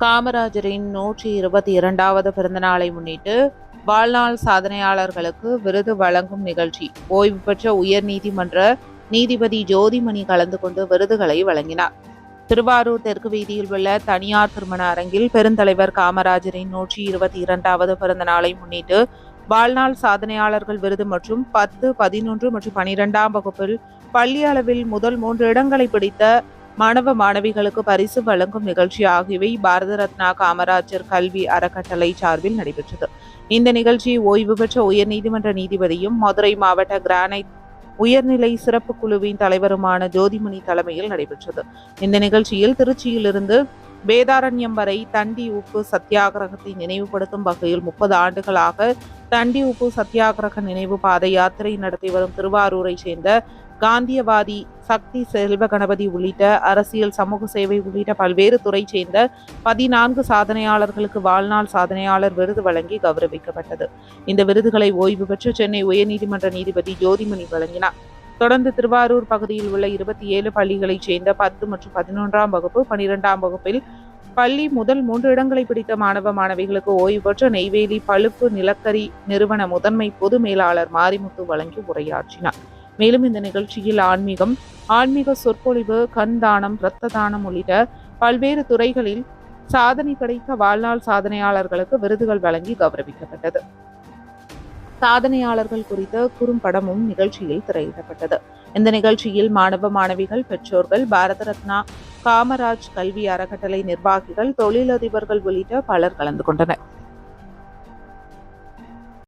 காமராஜரின் நூற்றி இருபத்தி இரண்டாவது பிறந்தநாளை முன்னிட்டு வாழ்நாள் சாதனையாளர்களுக்கு விருது வழங்கும் நிகழ்ச்சி. ஓய்வு பெற்ற உயர்நீதிமன்ற நீதிபதி ஜோதிமணி கலந்து கொண்டு விருதுகளை வழங்கினார். திருவாரூர் தெற்கு வீதியில் உள்ள தனியார் திருமண அரங்கில் பெருந்தலைவர் காமராஜரின் நூற்றி இருபத்தி இரண்டாவது பிறந்த நாளை முன்னிட்டு வாழ்நாள் சாதனையாளர்கள் விருது மற்றும் பத்து பதினொன்று மற்றும் பனிரெண்டாம் வகுப்பில் பள்ளி அளவில் முதல் மூன்று இடங்களை பிடித்த மாணவ மாணவிகளுக்கு பரிசு வழங்கும் நிகழ்ச்சி ஆகியவை பாரத ரத்னா காமராஜர் கல்வி அறக்கட்டளை சார்பில் நடைபெற்றது. இந்த நிகழ்ச்சி ஓய்வு பெற்ற உயர்நீதிமன்ற நீதிபதியும் மதுரை மாவட்ட கிரானைட் உயர்நிலை சிறப்பு குழுவின் தலைவருமான ஜோதிமணி தலைமையில் நடைபெற்றது. இந்த நிகழ்ச்சியில் திருச்சியிலிருந்து வேதாரண்யம் வரை தண்டி உப்பு சத்தியாகிரகத்தை நினைவுபடுத்தும் வகையில் முப்பது ஆண்டுகளாக தண்டி உப்பு சத்தியாகிரக நினைவு பாத யாத்திரை நடத்தி வரும் திருவாரூரை சேர்ந்த காந்தியவாதி சக்தி செல்வ கணபதி உள்ளிட்ட அரசியல் சமூக சேவை உள்ளிட்ட பல்வேறு துறை சேர்ந்த பதினான்கு சாதனையாளர்களுக்கு வாழ்நாள் சாதனையாளர் விருது வழங்கி கௌரவிக்கப்பட்டது. இந்த விருதுகளை ஓய்வு பெற்று சென்னை உயர்நீதிமன்ற நீதிபதி ஜோதிமணி வழங்கினார். தொடர்ந்து திருவாரூர் பகுதியில் உள்ள இருபத்தி ஏழு பள்ளிகளைச் சேர்ந்த பத்து மற்றும் பதினொன்றாம் வகுப்பு பனிரெண்டாம் வகுப்பில் பள்ளி முதல் மூன்று இடங்களை பிடித்த மாணவ மாணவிகளுக்கு ஓய்வு பெற்ற நெய்வேலி பழுப்பு நிலக்கரி நிறுவன முதன்மை பொது மேலாளர் மாரிமுத்து வழங்கி உரையாற்றினார். மேலும் இந்த நிகழ்ச்சியில் ஆன்மீகம் ஆன்மீக சொற்பொழிவு கண் தானம் இரத்த தானம் உள்ளிட்ட பல்வேறு துறைகளில் சாதனை படைத்த வாழ்நாள் சாதனையாளர்களுக்கு விருதுகள் வழங்கி கௌரவிக்கப்பட்டது. சாதனையாளர்கள் குறித்த குறும்படமும் நிகழ்ச்சியில் திரையிடப்பட்டது. இந்த நிகழ்ச்சியில் மாணவ மாணவிகள் பெற்றோர்கள் பாரத ரத்னா காமராஜ் கல்வி அறக்கட்டளை நிர்வாகிகள் தொழிலதிபர்கள் உள்ளிட்ட பலர் கலந்து கொண்டனர்.